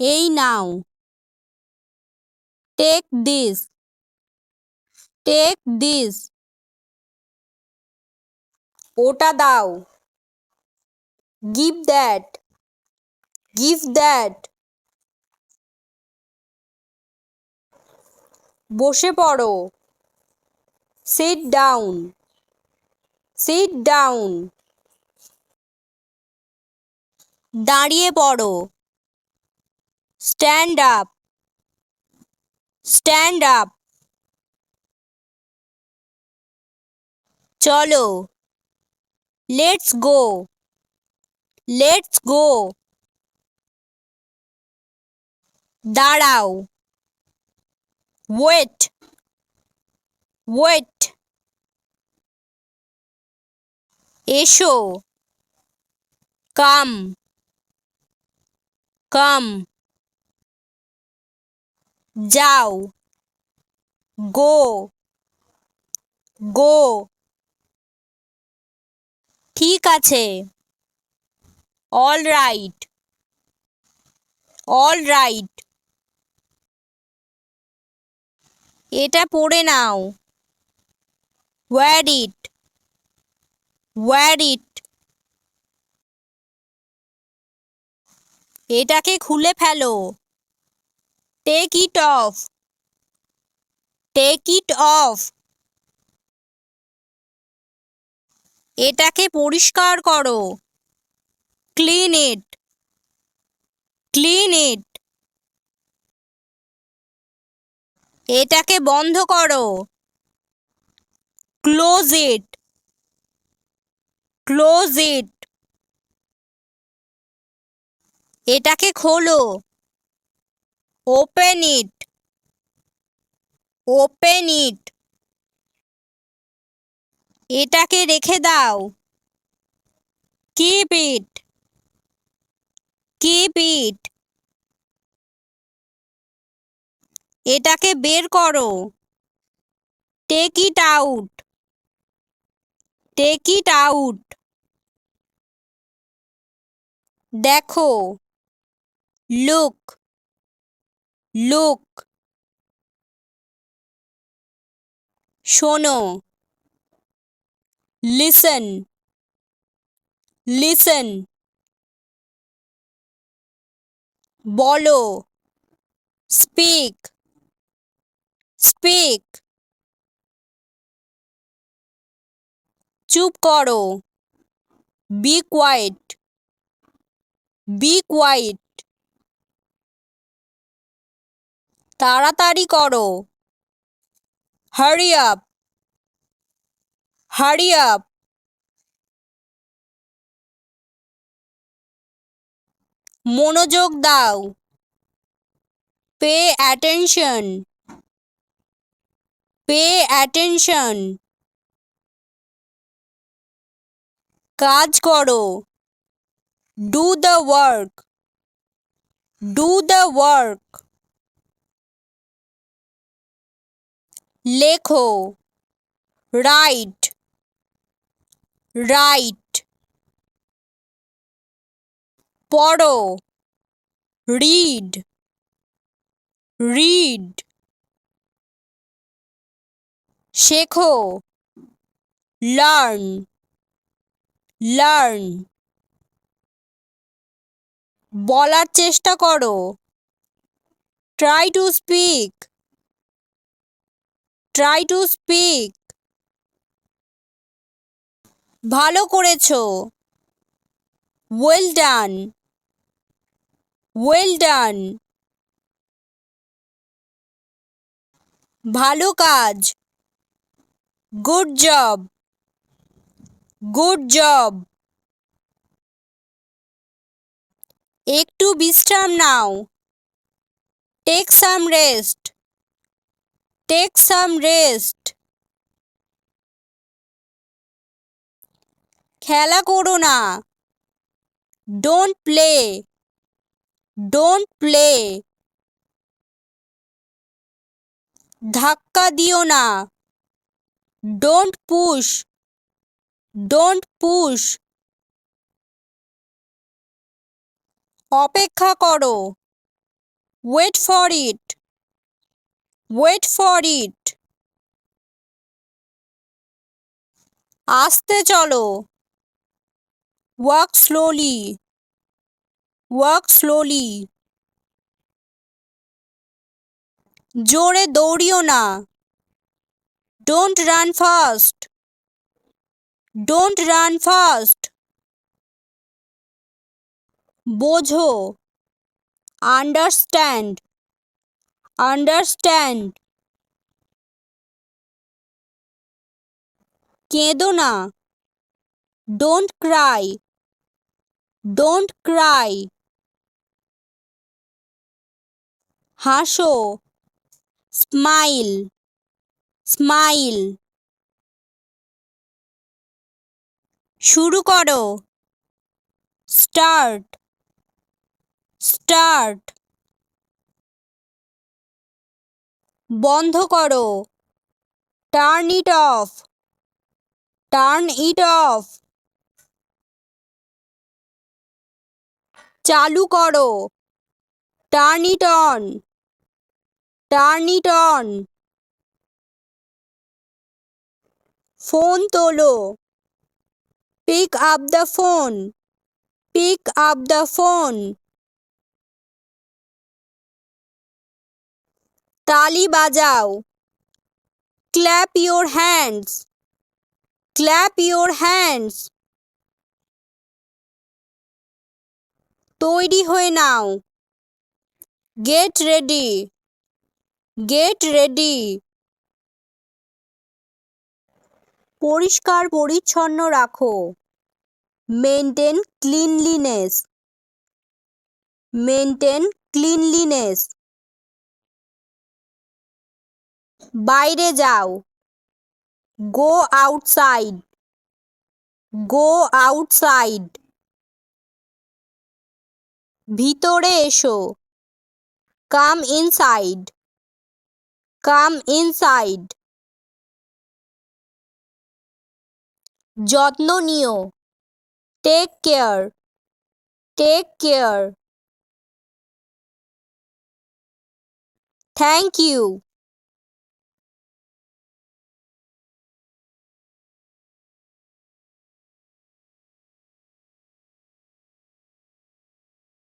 এই নাও। Take this take this ওটা দাও। গিভ দ্যাট গিভ দ্যাট বসে পড়ো। সিট ডাউন সিট ডাউন দাঁড়িয়ে পড়ো। স্ট্যান্ড আপ স্ট্যান্ড আপ চলো লেটস গো লেটস গো দাঁড়াও ওয়েট ওয়েট এসো কাম কাম যাও। গো। গো। ঠিক আছে। অল রাইট অল রাইট এটা পড়ে নাও। War it. Wear it. এটাকে খুলে ফেলো। Take it off take it off এটাকে পরিষ্কার করো। ক্লিন ইট ক্লিন ইট এটাকে বন্ধ করো। ক্লোজ ইট ক্লোজ ইট এটাকে খোলো। ওপেন ইট ওপেন ইট এটাকে রেখে দাও। কিপ ইট কিপ ইট এটাকে বের করো। Take it out take it out দেখো। Look look. শোনো। লিসন। লিসন। বলো। স্পিক। স্পিক। চুপ করো। Be quiet. Be quiet. তাড়াতাড়ি করো। হারি আপ হারি আপ মনোযোগ দাও। পে অ্যাটেনশন পে অ্যাটেনশন কাজ করো। Do the work do the work লেখো। রাইট। রাইট। পড়ো। রিড। রিড। শেখো। লার্ন। লার্ন। বলার চেষ্টা করো। Try to speak. Try to speak ভালো করেছ। ওয়েল ডান ওয়েল ডান ভালো কাজ। গুড জব গুড জব একটু বিশ্রাম নাও। Take some rest take some rest খেলা করো না। ডোন্ট প্লে ডোন্ট প্লে ধাক্কা দিও না। ডোন্ট পুশ ডোন্ট পুশ অপেক্ষা করো। Wait for it wait for it আস্তে চলো। ওয়াক স্লোলি ওয়াক স্লোলি জোরে দৌড়িও না। Don't run fast don't run fast বোঝো। আন্ডারস্ট্যান্ড আন্ডারস্ট্যান্ড কেঁদো না। ডোন্ট ক্রাই ডোন্ট ক্রাই হাসো। স্মাইল স্মাইল শুরু করো। স্টার্ট স্টার্ট বন্ধ করো। Turn it off turn it off চালু করো। Turn it on turn it on phone তোলো। Pick up the phone pick up the phone তালি বাজাও। Clap your hands. Clap your hands. তৈরি হয়ে নাও। Get ready. Get ready. পরিষ্কার পরিচ্ছন্ন রাখো। Maintain cleanliness. Maintain cleanliness. বাইরে যাও। গো আউটসাইড গো আউটসাইড ভিতরে এসো। কাম ইনসাইড কাম ইনসাইড যত্ন নিও। Take care take care thank you